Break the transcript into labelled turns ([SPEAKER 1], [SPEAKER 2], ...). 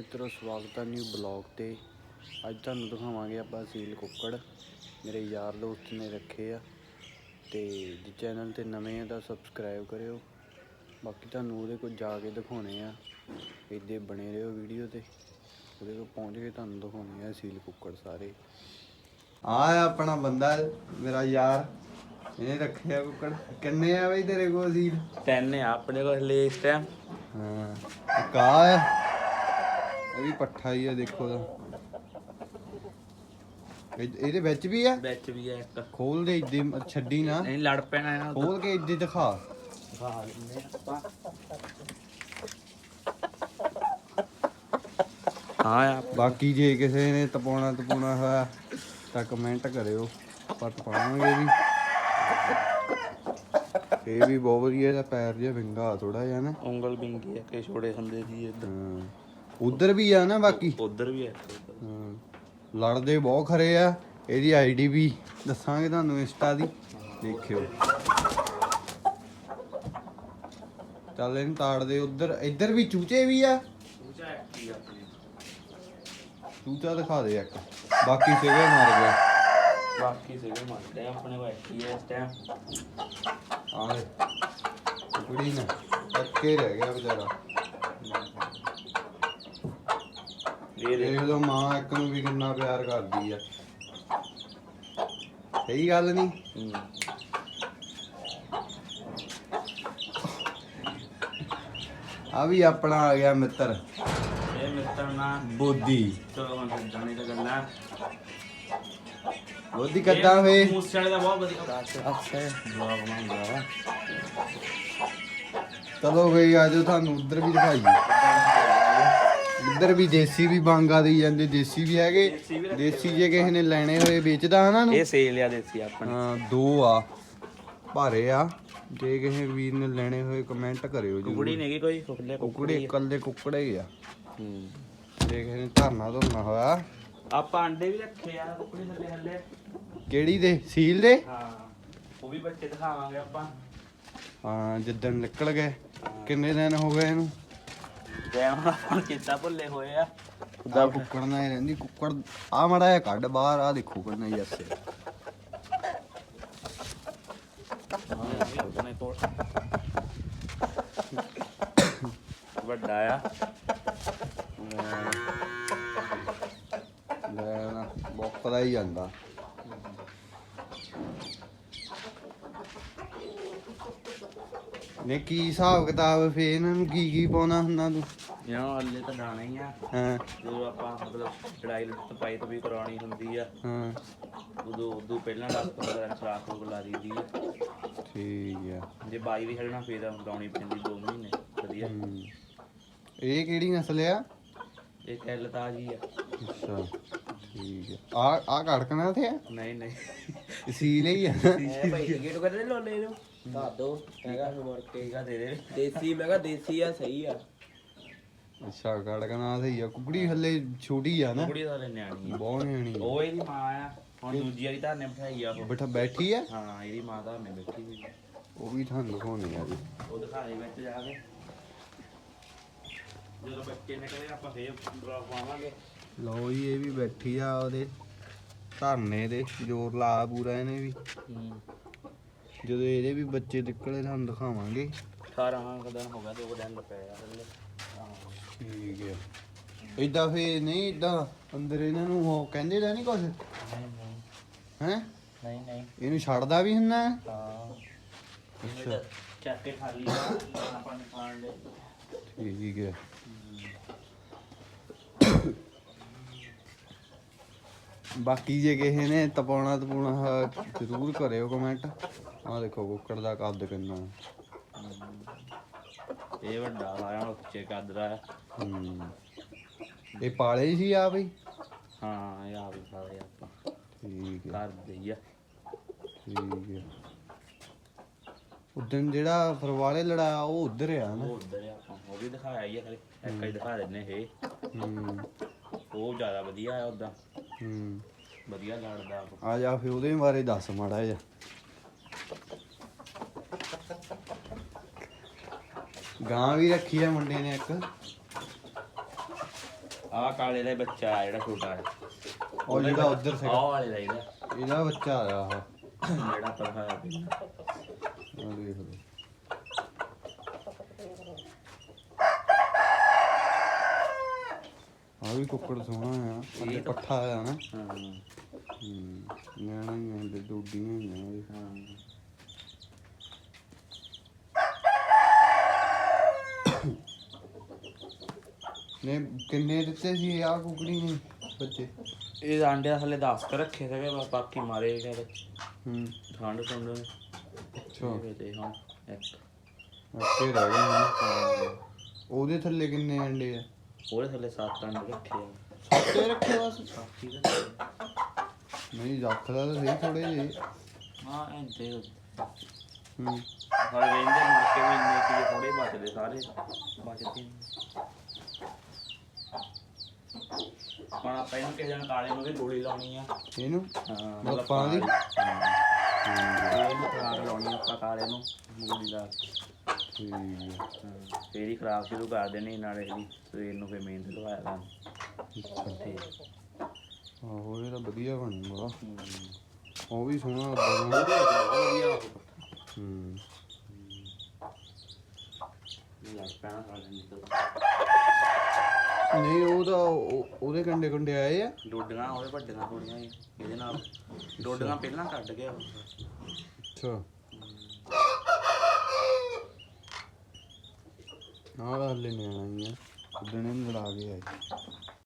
[SPEAKER 1] ਮਿੱਤਰੋ ਸਵਾਗਤ ਹੈ ਨਿਊ ਬਲੌਗ ਤੇ। ਅੱਜ ਤੁਹਾਨੂੰ ਦਿਖਾਵਾਂਗੇ ਆਪਾਂ ਸੀਲ ਕੁੱਕੜ। ਮੇਰੇ ਯਾਰ ਦੋਸਤ ਨੇ ਰੱਖੇ ਆ ਤੇ ਜੇ ਚੈਨਲ ਤੇ ਨਵੇਂ ਆ ਤਾਂ ਸਬਸਕ੍ਰਾਈਬ ਕਰਿਓ। ਬਾਕੀ ਤੁਹਾਨੂੰ ਉਹਦੇ ਕੋਲ ਜਾ ਕੇ ਦਿਖਾਉਣੇ ਆ। ਇੱਦੇ ਬਣੇ ਰਹੋ ਵੀਡੀਓ ਤੇ। ਉਹਦੇ ਕੋਲ ਪਹੁੰਚ ਕੇ ਤੁਹਾਨੂੰ ਦਿਖਾਉਣੇ ਆ ਸੀਲ ਕੁੱਕੜ ਸਾਰੇ।
[SPEAKER 2] ਆ ਆਪਣਾ ਬੰਦਾ ਮੇਰਾ ਯਾਰ। ਇਹਨੇ ਰੱਖਿਆ ਕੁੱਕੜ। ਕਿੰਨੇ ਆ ਬਈ ਤੇਰੇ ਕੋਲ ਸੀਲ
[SPEAKER 3] ਤਿੰਨ ਆ ਆਪਣੇ ਕੋਲ ਹਲੇ ਇਸ ਟਾਈਮ
[SPEAKER 2] ਹਾਂ ਆ ਆ। ਇਹ ਵੀ ਪੱਠਾ ਹੀ ਆ ਦੇਖੋ ਦਾ ਇਹਦੇ ਵਿੱਚ ਵੀ ਆ?
[SPEAKER 3] ਵਿੱਚ ਵੀ ਆ ਇੱਕ।
[SPEAKER 2] ਖੋਲ ਦੇ ਇੱਦੇ ਛੱਡੀ ਨਾ।
[SPEAKER 3] ਨਹੀਂ ਲੜ ਪੈਣਾ ਇਹਨਾਂ
[SPEAKER 2] ਖੋਲ ਕੇ ਇੱਦੇ ਦਿਖਾ।
[SPEAKER 3] ਆਪਾਂ। ਹਾਂ ਆ
[SPEAKER 2] ਬਾਕੀ ਜੇ ਕਿਸੇ ਨੇ ਤਪਾਉਣਾ ਤਪਾਉਣਾ ਹੋਇਆ ਤਾਂ ਕਮੈਂਟ ਕਰਿਓ। ਆਪਾਂ ਤਪਾਵਾਂਗੇ ਵੀ। ਇਹ ਵੀ ਬਹੁਤ ਵਧੀਆ ਇਹਦਾ ਪੈਰ ਜਿਹਾ ਵਿੰਗਾ ਥੋੜਾ ਜਿਹਾ ਨਾ।
[SPEAKER 3] ਉਂਗਲ ਬਿੰਗੀ ਆ ਕਿ ਛੋੜੇ ਹੁੰਦੇ ਸੀ ਇੱਧਰ।
[SPEAKER 2] ਹਾਂ। ਉਧਰ ਵੀ ਆ ਨਾ ਬਾਕੀ।
[SPEAKER 3] ਉਧਰ ਵੀ ਆ।
[SPEAKER 2] ਹਾਂ। ਲੜਦੇ ਬਹੁਤ ਖਰੇ ਆ। ਇਹਦੀ ਆਈਡੀ ਵੀ ਦੱਸਾਂਗੇ ਤੁਹਾਨੂੰ ਇੰਸਟਾ ਦੀ। ਦੇਖਿਓ। ਚੱਲ ਇਹਨੂੰ ਤਾੜਦੇ ਉਧਰ। ਇੱਧਰ ਵੀ ਚੂਚੇ ਵੀ ਆ।
[SPEAKER 3] ਆਪਣੀ।
[SPEAKER 2] ਚੂਚਾ ਦਿਖਾ ਦੇ ਇੱਕ। ਬਾਕੀ ਸਿਵੇ ਮਰ ਗਿਆ।
[SPEAKER 3] ਬਾਕੀ ਸੀਗੇ ਆ ਆਪਣੇ ਆ ਇਸ ਟਾਈਮ
[SPEAKER 2] ਆ ਲੈ ਕੁੜੀ ਨਾ। ਅੱਕੇ ਰਹਿ ਗਿਆ ਵਿਚਾਰਾ
[SPEAKER 3] ਇਹ ਦੇ
[SPEAKER 2] ਦੇਖ ਲਓ ਮਾਂ ਇੱਕ ਨੂੰ ਵੀ ਕਿੰਨਾ ਪਿਆਰ ਕਰਦੀ ਆ। ਸਹੀ ਗੱਲ ਨਹੀਂ। ਆ ਵੀ ਆਪਣਾ ਆ ਗਿਆ ਮਿੱਤਰ।
[SPEAKER 3] ਇਹ ਮਿੱਤਰ ਨਾ
[SPEAKER 2] ਬੋਦੀ।
[SPEAKER 3] ਚਲੋ ਹੁਣ ਜਾਣੇ ਤਾਂ ਗੱਲਾਂ।
[SPEAKER 2] ਬੋਦੀ ਕੱਦਾਂ ਵੇ?
[SPEAKER 3] ਮੂਸੇ ਵਾਲੇ ਦਾ ਬਹੁਤ ਵਧੀਆ। ਅੱਛਾ। ਬਲੌਗ ਮੰਗਾ
[SPEAKER 2] ਚਲੋ ਬਈ ਆਜੋ ਤੁਹਾਨੂੰ ਉਧਰ ਵੀ ਦਿਖਾਈਏ। ਉਧਰ ਵੀ ਦੇਸੀ ਵੀ ਬਾਂਗਾ ਦੇ ਜਾਂਦੇ ਦੇਸੀ ਵੀ ਹੈਗੇ ਦੇਸੀ ਜੇ ਕਿਸੇ ਨੇ ਲੈਣੇ ਹੋਏ ਵੇਚਦਾ ਹਨਾ ਨੂੰ?
[SPEAKER 3] ਇਹ ਸੇਲ ਆ ਦੇਸੀ ਆਪਣੇ।
[SPEAKER 2] ਹਾਂ ਦੋ ਆ ਭਾਰੇ ਆ ਜੇ ਕਿਸੇ ਵੀਰ ਨੇ ਲੈਣੇ ਹੋਏ ਕਮੈਂਟ ਕਰਿਓ ਜੀ
[SPEAKER 3] ਕੁੜੀ ਨੇਗੀ ਕੋਈ ਖੁੱਲੇ
[SPEAKER 2] ਕੁਕੜੇ ਇਕੱਲੇ ਕੁਕੜੇ ਹੀ ਆ।
[SPEAKER 3] ਹੂੰ।
[SPEAKER 2] ਜੇ ਕਿਸੇ ਨੇ ਧਰਨਾ ਧਰਨਾ ਹੋਇਆ।
[SPEAKER 3] ਆਪਾਂ ਅੰਡੇ ਵੀ ਰੱਖੇ ਆ ਕੁਕੜੀ ਥੱਲੇ ਹੱਲੇ।
[SPEAKER 2] ਕਿਹੜੀ ਦੇ? ਸੀਲ ਦੇ?
[SPEAKER 3] ਹਾਂ ਉਹ ਵੀ ਬੱਚੇ ਦਿਖਾਵਾਂਗੇ ਆਪਾਂ।
[SPEAKER 2] ਹਾਂ ਜਿੱਦਣ ਨਿਕਲ ਗਏ ਕਿੰਨੇ ਦਿਨ ਹੋ ਗਏ ਇਹਨੂੰ?
[SPEAKER 3] ਜੈ ਹੁਣ ਆਪਾਂ ਕਿੱਦਾਂ ਭੁੱਲੇ ਹੋਏ ਆ
[SPEAKER 2] ਦਾ ਕੁੱਕੜ ਨਾਲ ਹੀ ਰਹਿੰਦੀ ਕੁੱਕੜ ਆ ਮੜਾ ਜਿਹਾ ਕੱਢ ਬਾਹਰ ਆ ਦੇਖੋ ਕਿੰਨਾ ਯੱਸੇ
[SPEAKER 3] ਆਪਣੇ ਕੋਲ ਵੱਡਾ ਆ
[SPEAKER 2] ਲੈ ਨਾ ਬੋਕਦਾ ਹੀ ਜਾਂਦਾ ਨੇ ਕੀ ਹਿਸਾਬ ਕਿਤਾਬ ਫੇ ਇਹਨਾਂ ਨੂੰ ਕੀ ਕੀ ਪਾਉਣਾ ਹੁੰਦਾ ਤੂੰ?
[SPEAKER 3] ਯਾ ਹੱਲੇ ਤਾਂ ਡਾਣਾ ਹੀ ਆ।
[SPEAKER 2] ਹਾਂ।
[SPEAKER 3] ਜਦੋਂ ਆਪਾਂ ਮਤਲਬ ਚੜਾਈ ਤਪਾਈ ਤੋਂ ਵੀ ਕਰਾਉਣੀ ਹੁੰਦੀ ਆ।
[SPEAKER 2] ਹਾਂ।
[SPEAKER 3] ਉਦੋਂ ਉਦੋਂ ਪਹਿਲਾਂ 10 15 ਦਿਨ ਖਰਾਕ ਹੋ ਲਾ ਦੀਦੀ ਆ।
[SPEAKER 2] ਠੀਕ ਆ।
[SPEAKER 3] ਜੇ ਬਾਈ ਵੀ ਹਲਣਾ ਫੇਰ ਲਾਉਣੀ ਪੈਂਦੀ 2 ਮਹੀਨੇ। ਵਧੀਆ।
[SPEAKER 2] ਹੂੰ। ਇਹ ਕਿਹੜੀ ਨਸਲ ਆ?
[SPEAKER 3] ਇਹ ਕੱਲ ਤਾਜੀ ਆ।
[SPEAKER 2] ਅੱਛਾ ਠੀਕ ਆ। ਆ ਆ ਕੜਕਣਾ ਤੇ ਆ?
[SPEAKER 3] ਨਹੀਂ ਨਹੀਂ।
[SPEAKER 2] ਸੀ ਲਈ ਆ।
[SPEAKER 4] ਇਹ ਭਾਈ ਟਿਕਟ ਕਰਦੇ ਲੋਨੇ ਨੂੰ ਦੱਸ ਦੋ ਹੈਗਾ। ਮੁੜ ਕੇ
[SPEAKER 3] ਟੀਕਾ ਦੇ ਦੇ
[SPEAKER 4] ਦੇਸੀ ਮੈਂ ਕਿਹਾ ਦੇਸੀ ਆ ਸਹੀ ਆ।
[SPEAKER 2] ਅੱਛਾ ਕੜਕਣਾ ਸਹੀ ਆ। ਕੁਕੜੀ ਹੱਲੇ ਛੋਟੀ ਆ ਨਾ।
[SPEAKER 3] ਕੁੜੀ ਦਾ ਨਿਆਣੀ ਆ।
[SPEAKER 2] ਬਹੁਤ ਨਿਆਣੀ ਆ।
[SPEAKER 3] ਉਹ ਇਹਦੀ ਮਾਂ ਆ। ਹੁਣ ਦੂਜੀ ਵਾਲੀ ਧਰਨੇ ਬਿਠਾਈ ਆ ਉਹ।
[SPEAKER 2] ਬੈਠਾ ਬੈਠੀ ਆ?
[SPEAKER 3] ਹਾਂ ਇਹਦੀ ਮਾਂ ਧਰਨੇ ਬੈਠੀ ਹੋਈ ਆ।
[SPEAKER 2] ਉਹ ਵੀ ਤੁਹਾਨੂੰ ਦਿਖਾਉਣੀ ਆ ਜੀ
[SPEAKER 3] ਉਹ ਦਿਖਾਏ ਵਿੱਚ ਜਾ ਕੇ। ਜਦੋਂ ਬੱਚੇ ਨਿਕਲੇ ਆਪਾਂ ਫੇਰ ਬਲੌਗ ਪਾਵਾਂਗੇ।
[SPEAKER 2] ਲਓ ਜੀ ਇਹ ਵੀ ਬੈਠੀ ਆ ਉਹਦੇ ਧਰਨੇ ਦੇ। ਜ਼ੋਰ ਲਾ ਪੂਰਾ ਇਹਨੇ ਵੀ। ਜਦੋਂ ਇਹਦੇ ਵੀ ਬੱਚੇ ਨਿਕਲੇ ਤੁਹਾਨੂੰ ਦਿਖਾਵਾਂਗੇ।
[SPEAKER 3] 18 ਕੁ ਦਿਨ ਹੋ ਗਿਆ ਦੋ ਦਿਨ ਪਏ ਆ ਹਲੇ ਹਾਂ
[SPEAKER 2] ਠੀਕ ਆ ਇਦਾਂ ਫੇ ਨਹੀਂ ਇਦਾਂ ਅੰਦਰ ਇਹਨਾਂ ਨੂੰ ਉਹ ਕਹਿੰਦੇ ਤਾਂ ਨਹੀਂ ਕੁਝ
[SPEAKER 3] ਨਹੀਂ ਨਹੀਂ।
[SPEAKER 2] ਹੈ?
[SPEAKER 3] ਨਹੀਂ ਨਹੀਂ।
[SPEAKER 2] ਇਹਨੂੰ ਛੱਡਦਾ ਵੀ ਹੁੰਨਾ ਹੈ?
[SPEAKER 3] ਹਾਂ ਅੱਛਾ। ਚੱਕ ਕੇ ਖਾਲੀ ਆ ਆਪਾਂ ਨੇ ਖਾਣ ਦੇ
[SPEAKER 2] ਠੀਕ ਹੈ। ਬਾਕੀ ਜੇ ਕਿਸੇ ਨੇ ਤਪਾਉਣਾ ਤਪਾਉਣਾ ਜ਼ਰੂਰ ਕਰਿਓ ਕਮੈਂਟ ਆਹ ਦੇਖੋ ਕੁੱਕੜ ਦਾ ਕੱਦ ਕਿੰਨਾ।
[SPEAKER 3] ਇਹ ਵੱਡਾ ਵਾਇਆ ਉੱਚੇ ਕੱਦਰਾ ਆ
[SPEAKER 2] ਹੂੰ ਇਹ ਪਾਲੇ ਸੀ ਆ ਬਈ
[SPEAKER 3] ਹਾਂ ਇਹ ਆ ਵੀ ਸਾਰੇ ਆਪਾਂ।
[SPEAKER 2] ਠੀਕ ਹੈ।
[SPEAKER 3] ਕਰ ਦਈਆ
[SPEAKER 2] ਠੀਕ ਹੈ। ਉਦੋਂ ਜਿਹੜਾ ਫਰਵਾਲੇ ਲੜਾਇਆ ਉਹ ਉਧਰ ਆ ਨਾ।
[SPEAKER 3] ਉਹ ਉਧਰ ਆਪਾਂ ਉਹ ਵੀ ਦਿਖਾਇਆ ਹੀ ਆ ਖਲੇ ਇੱਕ ਹੀ ਦਿਖਾ ਦਿੰਨੇ ਇਹ।
[SPEAKER 2] ਹੂੰ
[SPEAKER 3] ਉਹ ਜ਼ਿਆਦਾ ਵਧੀਆ ਆ ਉਦਾਂ।
[SPEAKER 2] ਹੂੰ
[SPEAKER 3] ਵਧੀਆ ਲੜਦਾ। ਉਹ।
[SPEAKER 2] ਆ ਜਾ ਫੇ ਉਹਦੇ ਬਾਰੇ ਦੱਸ ਮਾੜਾ ਜਿਹਾ। ਗਾਂ ਵੀ ਰੱਖੀ ਆ ਮੁੰਡੇ ਨੇ ਇੱਕ।
[SPEAKER 3] ਆਹ ਕਾਲੇ ਦਾ ਬੱਚਾ ਆ ਜਿਹੜਾ ਛੋਟਾ ਹੈ।
[SPEAKER 2] ਉਹ ਜਿਹੜਾ ਉੱਧਰ ਸੀਗਾ।
[SPEAKER 3] ਆਹ ਵਾਲੇ ਦਾ ਇਹਦਾ
[SPEAKER 2] ਇਹਦਾ ਬੱਚਾ ਆਇਆ ਆਹ।
[SPEAKER 3] ਜਿਹੜਾ ਪਰਖਾ ਪਹਿਲਾਂ
[SPEAKER 2] ਆਹ ਦੇਖ ਲਓ। ਆ ਵੀ ਕੁੱਕੜ ਸੋਹਣਾ ਆ ਅੱਗੇ ਪੱਠਾ ਆ ਨਾ।
[SPEAKER 3] ਹਾਂ।
[SPEAKER 2] ਹੂੰ ਨਿਆਣਾ ਹੀ ਆ ਦੇ ਦੋਡੀਆਂ ਹੀ ਆ। ਇਹ।
[SPEAKER 3] ਹਾਂ।
[SPEAKER 2] ਨੇ ਕਿੰਨੇ ਦਿੱਤੇ ਸੀ ਆ ਕੁਕੜੀ ਨੇ ਬੱਚੇ?
[SPEAKER 3] ਇਹ ਆਂਡੇ ਥੱਲੇ 10 ਕ ਰੱਖੇ ਸੀਗੇ ਬਸ ਬਾਕੀ ਮਾਰੇ ਗਏ ਵਿੱਚ।
[SPEAKER 2] ਹੂੰ।
[SPEAKER 3] ਠੰਡ ਠੰਡ ਨੇ।
[SPEAKER 2] ਅੱਛਾ।
[SPEAKER 3] ਤੇ ਹੁਣ ਇੱਕ।
[SPEAKER 2] ਅੱਛੇ ਰਹਿ ਗਏ ਨੇ ਉਹਦੇ ਥੱਲੇ ਕਿੰਨੇ ਅੰਡੇ ਆ?
[SPEAKER 3] ਉਹਦੇ ਥੱਲੇ 7 ਆਂਡੇ ਰੱਖੇ ਆ।
[SPEAKER 2] ਸੱਤੇ ਰੱਖੇ ਬਸ?
[SPEAKER 3] ਬਾਕੀ ਤਾਂ
[SPEAKER 2] ਨਹੀਂ ਰੱਖਦਾ ਤਾਂ ਸਹੀ ਥੋੜੇ ਜਿਹੇ।
[SPEAKER 3] ਹਾਂ ਐਂਦੇ
[SPEAKER 2] ਹੂੰ।
[SPEAKER 3] ਹਰ ਵੇਂਦੇ ਮੁੜ ਕੇ ਵੀ ਇੰਨੇ ਕੀ ਥੋੜੇ ਬਚਦੇ ਸਾਰੇ। ਬਚਦੇ। ਹੁਣ ਆਪਾਂ ਇਹਨੂੰ ਕਿਸੇ ਦਿਨ ਕਾਲੇ ਨੂੰ ਵੀ ਗੋਲੀ ਲਾਉਣੀ ਆ।
[SPEAKER 2] ਇਹਨੂੰ?
[SPEAKER 3] ਹਾਂ
[SPEAKER 2] ਆਪਾਂ ਦੀ?
[SPEAKER 3] ਹਾਂ। ਇਹਨੂੰ ਖਰਾਬ ਲਾਉਣੀ ਆਪਾਂ ਕਾਲੇ ਨੂੰ ਗੋਲੀ ਲਾ ਕੇ।
[SPEAKER 2] ਠੀਕ ਆ
[SPEAKER 3] ਹਾਂ, ਫੇਰ ਹੀ ਖਰਾਬ ਸ਼ੁਰੂ ਕਰ ਦੇਣੀ ਨਾਲੇ ਇਹਦੀ ਸਵੇਰ ਨੂੰ ਫੇਰ ਮਿਹਨਤ ਲਵਾਇਆ ਤੇ
[SPEAKER 2] ਆਹੋ ਇਹ ਤਾਂ ਵਧੀਆ ਬਣੂਗਾ ਉਹ ਵੀ ਸੋਹਣਾ
[SPEAKER 3] ਵਧੀਆ
[SPEAKER 2] ਹੂੰ।
[SPEAKER 3] ਲੱਗ ਪੈਣਾ ਖਾ ਲੈਣੀ ਤਾਂ।
[SPEAKER 2] ਨਹੀਂ ਉਹ ਤਾਂ ਉਹ- ਉਹਦੇ ਕੰਡੇ ਕੰਡੇ ਆਏ ਆ।
[SPEAKER 3] ਡੋਡੀਆਂ ਉਹਦੇ ਵੱਡੀਆਂ ਥੋੜੀਆਂ ਸੀ, ਇਹਦੇ ਨਾਲ ਡੋਡੀਆਂ ਪਹਿਲਾਂ ਕੱਢ ਗਿਆ ਉਹ।
[SPEAKER 2] ਅੱਛਾ। ਤਾਂ ਹਲੇ ਨਿਆਣਾ ਹੀ ਆ। ਉਦਣੇ ਨੂੰ ਲੜਾ ਕੇ ਆਏ।